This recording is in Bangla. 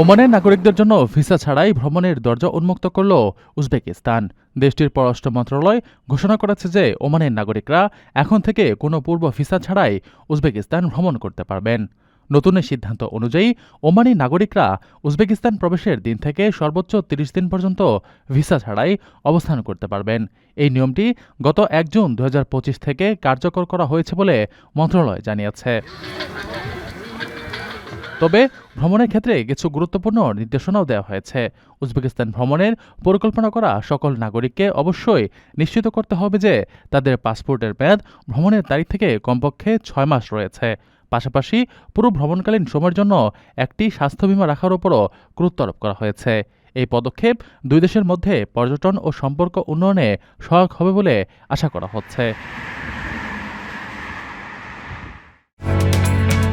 ওমানের নাগরিকদের জন্য ভিসা ছাড়াই ভ্রমণের দরজা উন্মুক্ত করল উজবেকিস্তান। দেশটির পররাষ্ট্র মন্ত্রণালয় ঘোষণা করেছে যে ওমানের নাগরিকরা এখন থেকে কোনো পূর্ব ভিসা ছাড়াই উজবেকিস্তান ভ্রমণ করতে পারবেন। নতুন সিদ্ধান্ত অনুযায়ী ওমানি নাগরিকরা উজবেকিস্তান প্রবেশের দিন থেকে সর্বোচ্চ তিরিশ দিন পর্যন্ত ভিসা ছাড়াই অবস্থান করতে পারবেন। এই নিয়মটি গত এক জুন দু হাজার পঁচিশ থেকে কার্যকর করা হয়েছে বলে মন্ত্রণালয় জানিয়েছে। তবে ভ্রমণের ক্ষেত্রে কিছু গুরুত্বপূর্ণ নির্দেশনাও দেওয়া হয়েছে। উজবেকিস্তান ভ্রমণের পরিকল্পনা করা সকল নাগরিককে অবশ্যই নিশ্চিত করতে হবে যে তাদের পাসপোর্টের মেয়াদ ভ্রমণের তারিখ থেকে কমপক্ষে ছয় মাস রয়েছে। পাশাপাশি পুরো ভ্রমণকালীন সময়ের জন্য একটি স্বাস্থ্য বীমা রাখার উপরও গুরুত্ব আরোপ করা হয়েছে। এই পদক্ষেপ দুই দেশের মধ্যে পর্যটন ও সম্পর্ক উন্নয়নে সহায়ক হবে বলে আশা করা হচ্ছে।